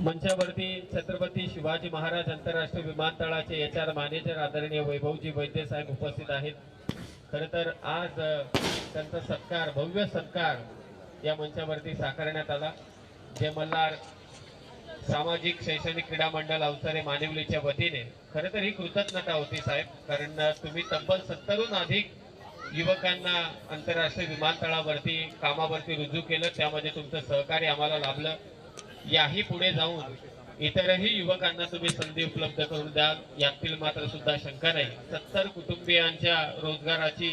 मंचावरती छत्रपती शिवाजी महाराज आंतरराष्ट्रीय विमानतळाचे H R manager आदरणीय वैभवजी वैद्य साहेब उपस्थित आहेत. खरं तर आज त्यांचा सत्कार भव्य सत्कार या मंचावरती साकारण्यात आला. जे मल्हार सामाजिक शैक्षणिक क्रीडा मंडळ अवसरे मानिवलीच्या वतीने खरं तर ही कृतज्ञता होती साहेब कारण तुम्ही तब्बल सत्तरहून अधिक युवकांना आंतरराष्ट्रीय विमानतळावरती कामावरती रुजू केलं त्यामध्ये तुमचं सहकार्य आम्हाला लाभलं. याही पुढे जाऊन इतरही युवकांना तुम्ही संधी उपलब्ध करून द्या यातील मात्र सुद्धा शंका नाही. सत्तर कुटुंबियांच्या रोजगाराची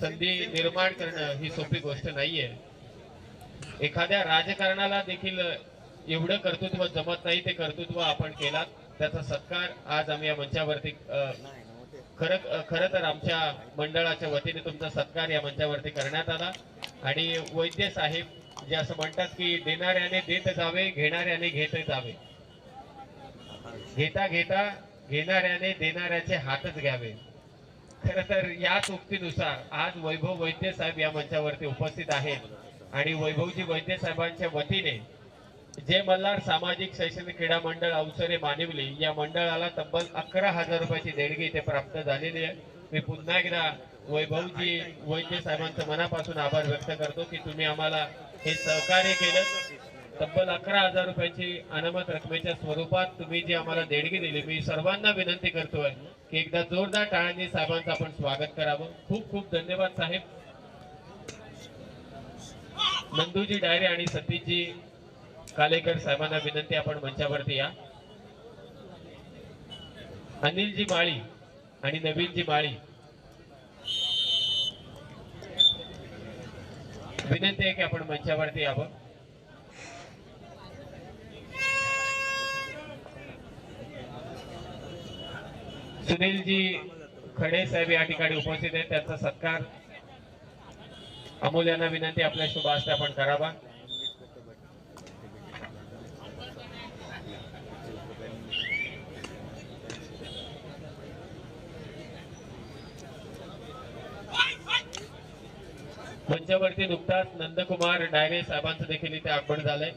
संधी निर्माण करणं ही सोपी गोष्ट नाहीये. एखाद्या राजकारणाला देखील एवढं कर्तृत्व जमत नाही ते कर्तृत्व आपण केला त्याचा सत्कार आज आम्ही या मंचावरती खर खर तर आमच्या मंडळाच्या वतीने तुमचा सत्कार या मंचावरती करण्यात आला. आणि वैद्य साहेब जे असं म्हणतात की देणाऱ्याने देत जावे घेणाऱ्याने घेत जावे. घेता घेता घेणाऱ्याने देणाऱ्याचे हातच घ्यावे. खर तर याच उक्तीनुसार आज वैभव वैद्य साहेब या मंचावरती उपस्थित आहेत. आणि वैभवजी वैद्य साहेबांच्या वतीने जे मल्हार सामाजिक शैक्षणिक क्रीडा मंडळ अवसरे मानिवली या मंडळाला तब्बल अकरा हजार रुपयाची देणगी इथे प्राप्त झालेली आहे. मी पुन्हा एकदा वैभवजी वैद्य साहेबांचं मनापासून आभार व्यक्त करतो की तुम्ही आम्हाला हे सहकार्य केलं तब्बल अकरा हजार रुपयाची अनामत रकमेच्या स्वरूपात तुम्ही जी आम्हाला देणगी दिली मी सर्वांना विनंती करतोय की एकदा जोरदार टाळ्यांनी साहेबांचं आपण स्वागत करावं. खूप खूप धन्यवाद साहेब. नंदूजी डायरे आणि सतीशजी कालेकर साहेबांना विनंती आपण मंचावरती या. अनिलजी माळी आणि नवीनजी माळी विनंती आहे की आपण मंचावरती यावं. सुनीलजी खडे साहेब या ठिकाणी उपस्थित आहेत. त्यांचा सत्कार. अमोल यांना विनंती आपल्या शुभ हस्ते आपण करावा. मंचावरती नुकताच नंदकुमार डायरे साहेबांचं देखील इथे आगमन झालंय.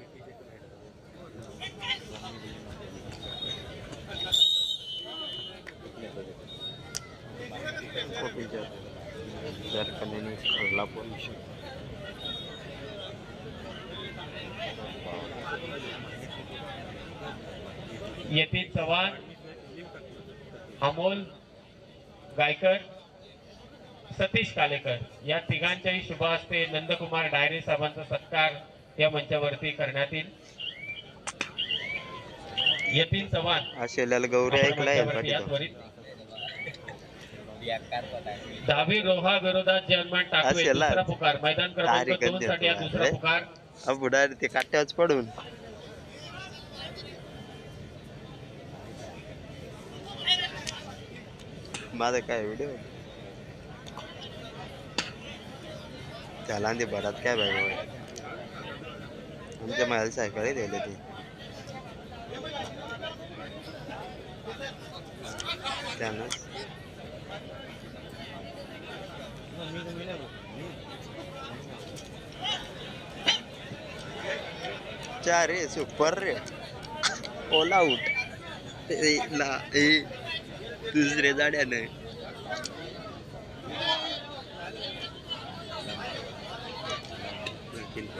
येथील चव्हाण अमोल गायकर सतीश कालेकर. या तिघांच्याही शुभ हस्ते नंदकुमार डायरे साहेबांचा सत्कार या मंचावरती करण्यात येईल. यतीन चव्हाण. गौरी ऐकलाय. दहावी रोहा विरोधात जन्मान टाकवे असेल ना. दुसरा पुकार. मैदान क्रमांक दोन साठी हा दुसरा. पुकार. ते काट्यावरच पडून. माझा काय व्हिडिओ त्याला आणि ते भरात काय बाय आमच्या माझ्या सायकल दिले ते. त्यानंच. चार रे सुपर रे. ऑल आउट ला ए दुसरे जाड्यानं. কিন্তু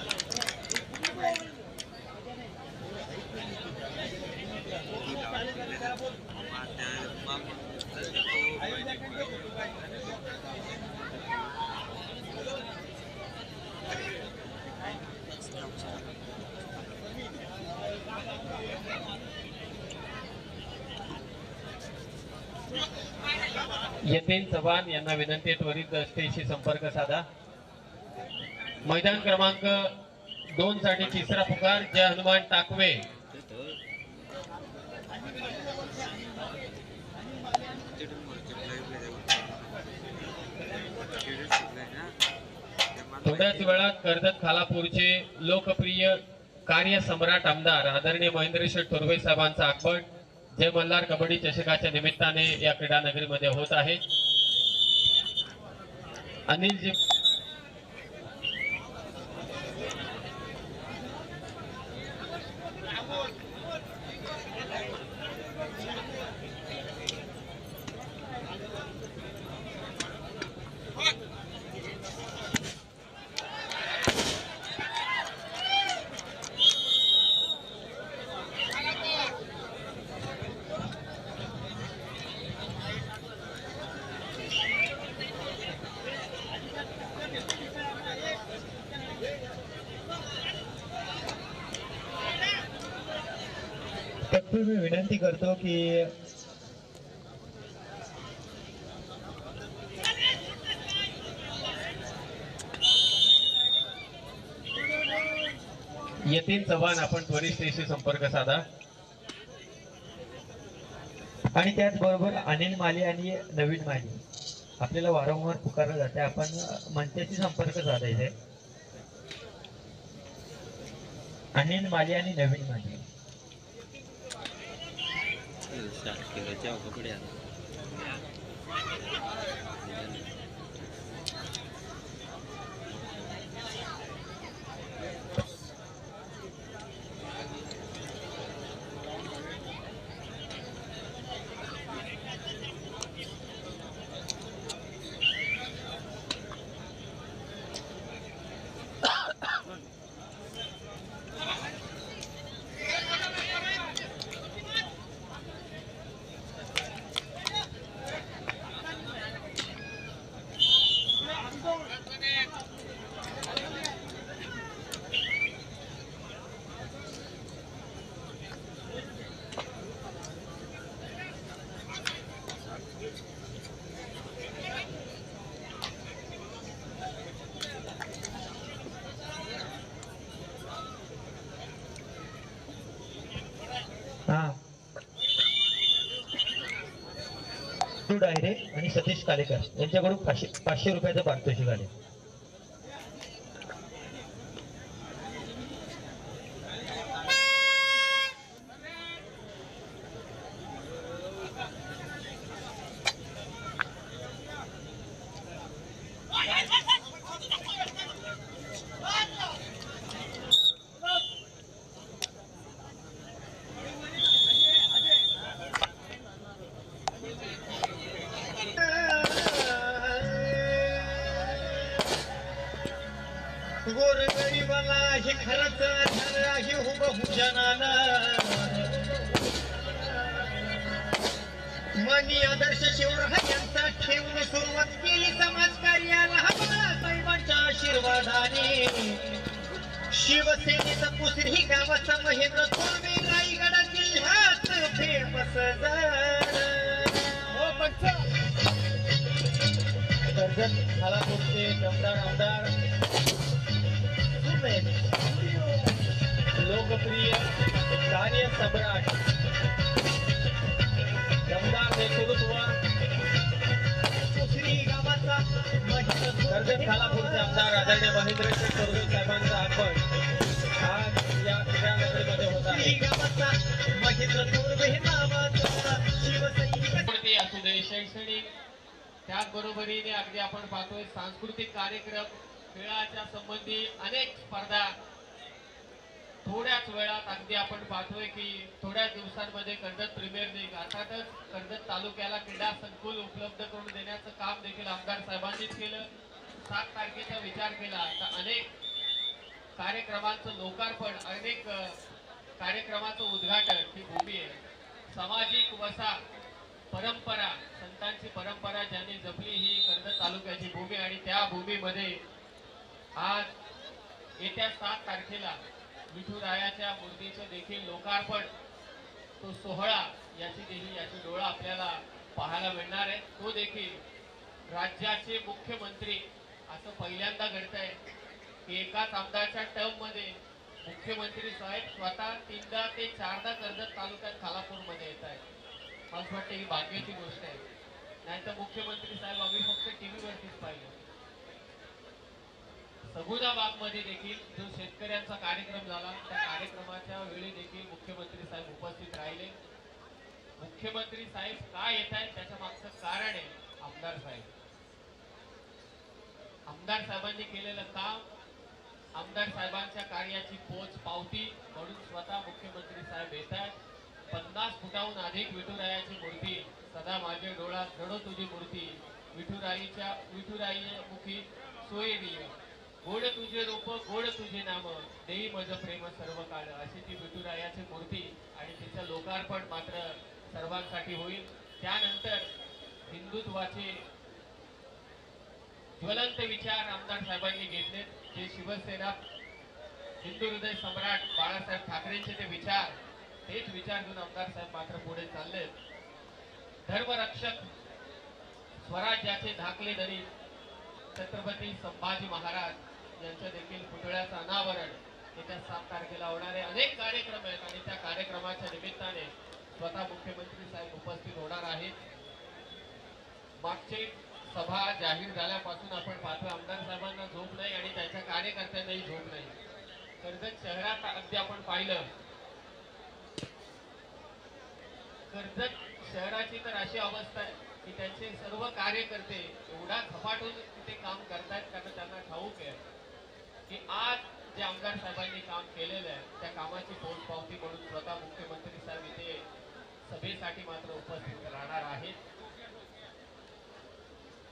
यतीन चव्हाण यांना विनंती त्वरित स्टेजशी संपर्क साधा. मैदान क्रमांक दोन साठी तिसरा पुकार जय हनुमान टाकवे. थोड्याच वेळात कर्जत खालापूरचे लोकप्रिय कार्य सम्राट आमदार आदरणीय महेंद्रशेठ थोरवे साहेबांचं आगमन. जय मल्हार कबड्डी चषकाच्या निमित्ताने या क्रीडा नगरीमध्ये होत आहे. अनिलजी तत्पूर्वी मी विनंती करतो की येथील चव्हाण आपण त्वरित स्टेजशी संपर्क साधा. आणि त्याचबरोबर अनिल माली आणि नवीन माली. आपल्याला वारंवार पुकारलं जाते आपण मंचाशी संपर्क साधायचे अनिल माली आणि नवीन माली. 是想给他叫个不了。हा. तू डायरे आणि सतीश कालेकर यांच्याकडून पाचशे पाचशे रुपयाचं पारितोषिक आले गावाचा महेंद्र थोरवे रायगड जिल्ह्यात फेमस हो कर्जत खालापूरचे दमदार आमदार लोकप्रिय कार्य सम्राट दमदार नेतृत्व पुसरी गावाचा कर्जत खालापूरचे आमदार आदरणीय महेंद्रशेठ थोरवे साहेबांचं असू दे शैक्षणिक. त्याचबरोबरीने अगदी आपण पाहतोय सांस्कृतिक कार्यक्रम खेळाच्या संबंधी अनेक स्पर्धा. थोड्याच वेळात अगदी आपण पाहतोय की थोड्याच दिवसांमध्ये कर्जत प्रीमियर लीग अर्थातच कर्जत तालुक्याला क्रीडा संकुल उपलब्ध करून देण्याचं काम देखील आमदार साहेबांनीच केलं. सात तारखेचा विचार केला तर अनेक कार्यक्रमांचं लोकार्पण अनेक कार्यक्रमाचं उद्घाटन ही भूमी आहे. सामाजिक वसा परंपरा संतांची परंपरा ज्यांनी जपली ही कर्जत तालुक्याची भूमी आणि त्या भूमीमध्ये आज येत्या सात तारखेला विठुरायाच्या मूर्तीचं देखील लोकार्पण तो सोहळा याची देखील याची डोळा आपल्याला पाहायला मिळणार आहे. तो देखील राज्याचे मुख्यमंत्री असं पहिल्यांदा घडत आहे की एकाच आमदारच्या टर्ममध्ये मुख्यमंत्री साहेब स्वतः तीनदा ते चारदा कर्जत तालुक्यात खालापूरमध्ये येत आहेत. मला असं वाटतं ही भाग्याची गोष्ट आहे. नाहीतर मुख्यमंत्री साहेब आम्ही फक्त टीव्हीवरतीच पाहिलं. सगुणाबागमध्ये देखील जो शेतकऱ्यांचा कार्यक्रम झाला त्या कार्यक्रमाच्या वेळी देखील मुख्यमंत्री साहेब उपस्थित राहिले. मुख्यमंत्री साहेब का येत आहेत त्याच्या मागचं कारण आहे आमदार साहेब. आमदार साहेबांनी केलेलं काम आमदार साहेबांच्या कार्याची पोच पावती म्हणून स्वतः मुख्यमंत्री साहेब येत आहेत. पन्नास फुटाहून अधिक विठुरायाची मूर्ती सदा माझे डोळ्यात रडो तुझी मूर्ती विठुराईच्या विठुराई मुखी सोयरी गोड तुझे रूप गोड तुझे नाम देई माझं प्रेम सर्व काळ. अशी ती विठुरायाची मूर्ती आणि तिचं लोकार्पण मात्र सर्वांसाठी होईल. त्यानंतर हिंदुत्वाचे ज्वलंत विचार आमदार साहेबांनी घेतले. जे शिवसेना हिंदू हृदय सम्राट बाळासाहेब ठाकरेंचे ते विचार तेच विचार घेऊन आमदार साहेब मात्र पुढे चालले. धर्मरक्षक स्वराज्याचे धाकले दरी छत्रपती संभाजी महाराज यांच्या देखील पुतळ्याचं अनावरण येत्या सात तारखेला होणारे अनेक कार्यक्रम आहेत आणि त्या कार्यक्रमाच्या निमित्ताने स्वतः मुख्यमंत्री साहेब उपस्थित होणार आहेत. मागचे सभा जाहीर झाल्यापासून आपण पाहतोय आमदार साहेबांना झोप नाही आणि त्यांच्या कार्यकर्त्यांनाही झोप नाही. कर्जत शहरात अगदी आपण पाहिलं कर्जत शहराची तर अशी अवस्था आहे की त्यांचे सर्व कार्यकर्ते एवढा झपाटून तिथे काम करतायत कारण त्यांना ठाऊक आहे की आज जे आमदार साहेबांनी काम केलेलं आहे त्या कामाची पोचपावती म्हणून स्वतः मुख्यमंत्री साहेब इथे सभेसाठी मात्र उपस्थित राहणार आहेत.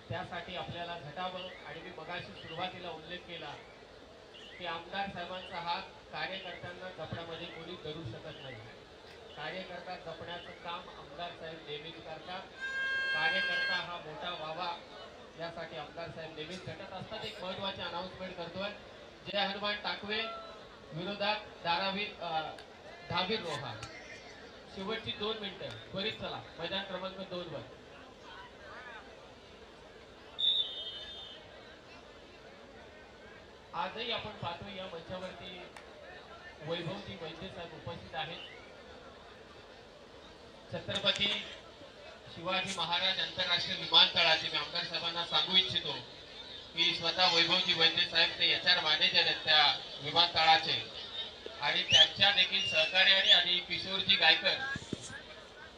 त्यासाठी आपल्याला झटावं आणि मी मगाशी सुरुवातीला उल्लेख केला की आमदार साहेबांचा हात कार्यकर्त्यांना जपण्यामध्ये कोणी करू शकत नाही. कार्यकर्ता जपण्याचं काम आमदार साहेब नेहमीच करतात. कार्यकर्ता हा मोठा व्हावा यासाठी आमदार साहेब नेहमीच झटत असतात एक महत्वाची अनाऊन्समेंट करतोय. जय हनुमान टाकवे विरोधात धारावी धावीर रोहा. शेवटची दोन मिनिटं. त्वरित चला. मैदान क्रमांक दोन आजही आपण पाहतो या मंचावरती वैभवजी वैद्य साहेब उपस्थित आहेत. छत्रपती शिवाजी महाराज आंतरराष्ट्रीय विमानतळाचे मी आमदार साहेबांना सांगू इच्छितो की स्वतः वैभवजी वैद्य साहेब ते एच आर मॅनेजर आहेत त्या विमानतळाचे आणि त्यांच्या देखील सहकार्याने आणि किशोरजी गायकर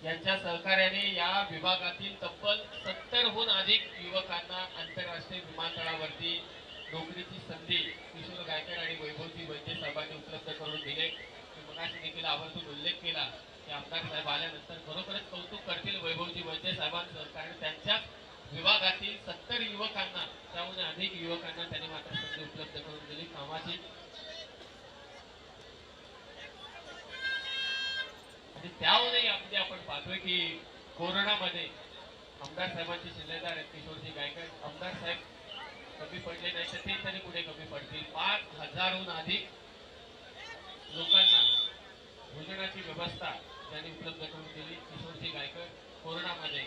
यांच्या सहकार्याने या विभागातील तब्बल सत्तरहून अधिक युवकांना आंतरराष्ट्रीय विमानतळावरती नोकरीची संधी किशोर गायकर आणि वैभवजी वैद्य साहेबांनी उपलब्ध करून दिले. मी मगाशी देखील आवर्जून उल्लेख केला की आमदार साहेब आल्यानंतर खरोखरच कौतुक करतील वैभवजी वैद्य साहेबांचं. कारण त्यांच्या विभागातील सत्तर युवकांना त्याहून अधिक युवकांना त्यांनी मात्र संधी उपलब्ध करून दिली. कामाची आणि त्याहूनही अगदी आपण पाहतोय की कोरोनामध्ये आमदार साहेबांचे शिल्लेदार आहेत किशोरजी गायकर आमदार साहेब कमी पडले नाही तर ते तरी पुढे कमी पडतील. पाच हजारहून अधिक लोकांना भोजनाची व्यवस्था त्यांनी उपलब्ध करून दिली. किशोरजी गायकर कोरोनामध्ये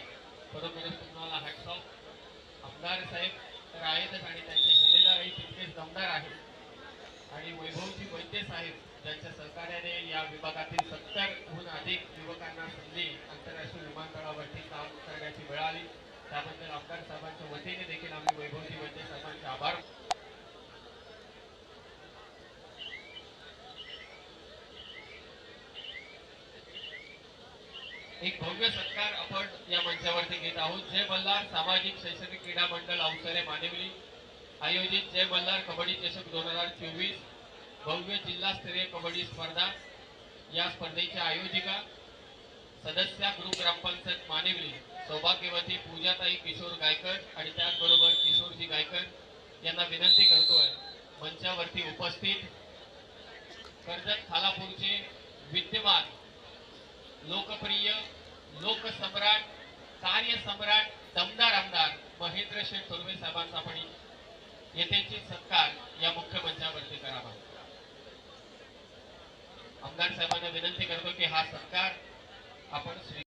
खरोखरच तुम्हाला हॅटसॉप आमदार साहेब तर आहेतच आणि त्यांचे शिलेदारही तितकेच दमदार आहेत. आणि वैभवजी वैद्य साहेब ज्यांच्या सहकार्याने या विभागातील सत्तरहून अधिक युवकांना संधी आंतरराष्ट्रीय विमानतळावरती काम करण्याची मिळाली. त्याबद्दल आमदार साहेबांच्या वतीने देखील आम्ही वैभवजी वैद्य साहेबांचे आभार. एक भव्य सत्कार आपण या मंचावरती घेत आहोत. जय बल्लार सामाजिक शैक्षणिक क्रीडा मंडळ अवसरे मानेवली. आयोजित जय बल्लार कबड्डी चषक दोन हजार चोवीस. भव्य जिल्हास्तरीय कबड्डी स्पर्धा या स्पर्धेच्या आयोजिका. सदस्या गृह ग्रामपंचायत मानेवली सौभाग्यवती पूजाताई किशोर गायकर आणि त्याचबरोबर किशोरजी गायकर यांना विनंती करतोय मंचावरती उपस्थित कर्जत खालापूरचे विद्यमान लोकप्रिय लोकसम्राट कार्यसम्राट दमदार आमदार महेंद्र शेठ थोरवे साहेबांचा आपण येथेचे सत्कार या मुख्य मंचावरती करावा. आमदार साहेबांना विनंती करतो की हा सत्कार आपण स्वी